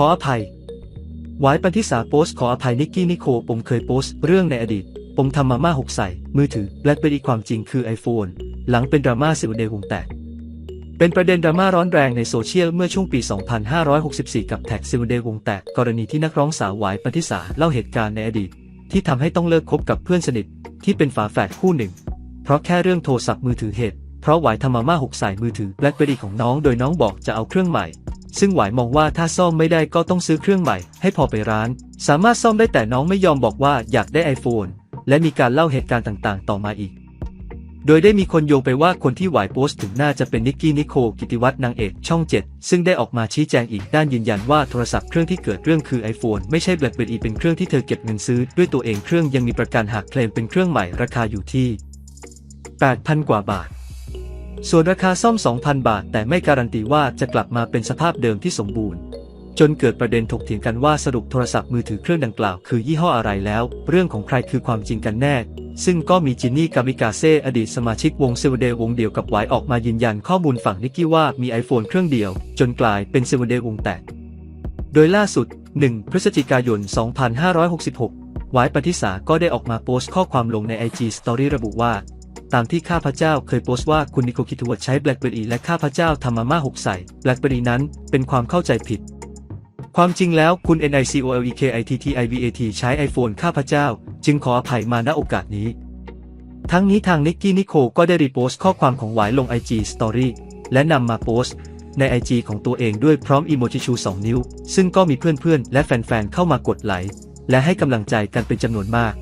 ขออภัย หวายปันทิสาโพสขออภัยนิกกี้นิโคผมเคยโพสเรื่องในอดีต ผมทำมาม่าหกใส่ มือถือ และเป็นอีกความจริงคือ iPhone หลังเป็นดราม่าสิวเดวงแตก เป็นประเด็นดราม่าร้อนแรงในโซเชียลเมื่อช่วงปี 2564 กับแท็กซิลเดวงแตก กรณีที่นักร้องสาวหวายปันทิสาเล่าเหตุการณ์ในอดีต ที่ทำให้ต้องเลิกคบกับเพื่อนสนิทที่เป็นฝาแฝดคู่หนึ่ง เพราะแค่เรื่องโทรศัพท์มือถือเหตุ เพราะหวายทำมาม่าหกใส่มือถือแบล็คเบอรี่ของน้องโดยน้องบอกจะเอาเครื่องใหม่ ซึ่งหวายมองว่าถ้าซ่อมไม่ได้ก็ต้องซื้อเครื่องใหม่ ให้พอไปร้าน สามารถซ่อมได้แต่น้องไม่ยอมบอกว่าอยากได้ iPhone และมีการเล่าเหตุการณ์ต่างๆ ต่อมาอีก โดยได้มีคนโยงไปว่าคนที่หวายโพสต์ถึงน่าจะเป็นนิกกี้นิโคลกิติวัฒน์นางเอกช่อง 7 ซึ่งได้ออกมาชี้แจงอีกด้านยืนยันว่าโทรศัพท์เครื่องที่เกิดเรื่องคือ iPhone ไม่ใช่ BlackBerry เป็นเครื่องที่เธอเก็บเงินซื้อด้วยตัวเองเครื่องยังมีประกันหากเคลมเป็นเครื่องใหม่ราคาอยู่ที่ 8,000 กว่าบาท ส่วนราคาซ่อม 2,000 บาท แต่ไม่การันตีว่าจะกลับมาเป็นสภาพเดิมที่สมบูรณ์ จนเกิดประเด็นถกเถียงกันว่าสรุปโทรศัพท์มือถือเครื่องดังกล่าวคือยี่ห้ออะไรแล้ว เรื่องของใครคือความจริงกันแน่ ซึ่งก็มีจินนี่กามิกาเซ่อดีตสมาชิกวงเซเวเดวงเดียวกับไวออกมายืนยันข้อมูลฝั่งนิกกี้ว่ามี iPhone เครื่องเดียว จนกลายเป็นเซเวเดวงแตก โดยล่าสุด 1 พฤศจิกายน 2566หวปฏิสาก็ได้ออกมาโพสต์ข้อความลงใน IG Story ระบุว่า ตามที่ข้าพเจ้าเคยโพสต์ว่าคุณนิโคคิทวดใช้ BlackBerry และข้าพเจ้าทำมาม่าหกใส่ BlackBerry นั้นเป็นความเข้าใจผิด ความจริงแล้วคุณ NICOLEKITTIVAT ใช้ iPhone ข้าพเจ้า จึงขออภัยมาณโอกาสนี้ ทั้งนี้ทางนิกกี้นิโคก็ได้รีโพสต์ข้อความของหวายลง IG Story และนำมาโพสต์ใน IG ของตัวเองด้วยพร้อมอีโมจิชู 2 นิ้ว ซึ่งก็มีเพื่อนๆ และแฟนๆ เข้ามากดไลค์และให้กำลังใจกันเป็นจำนวนมาก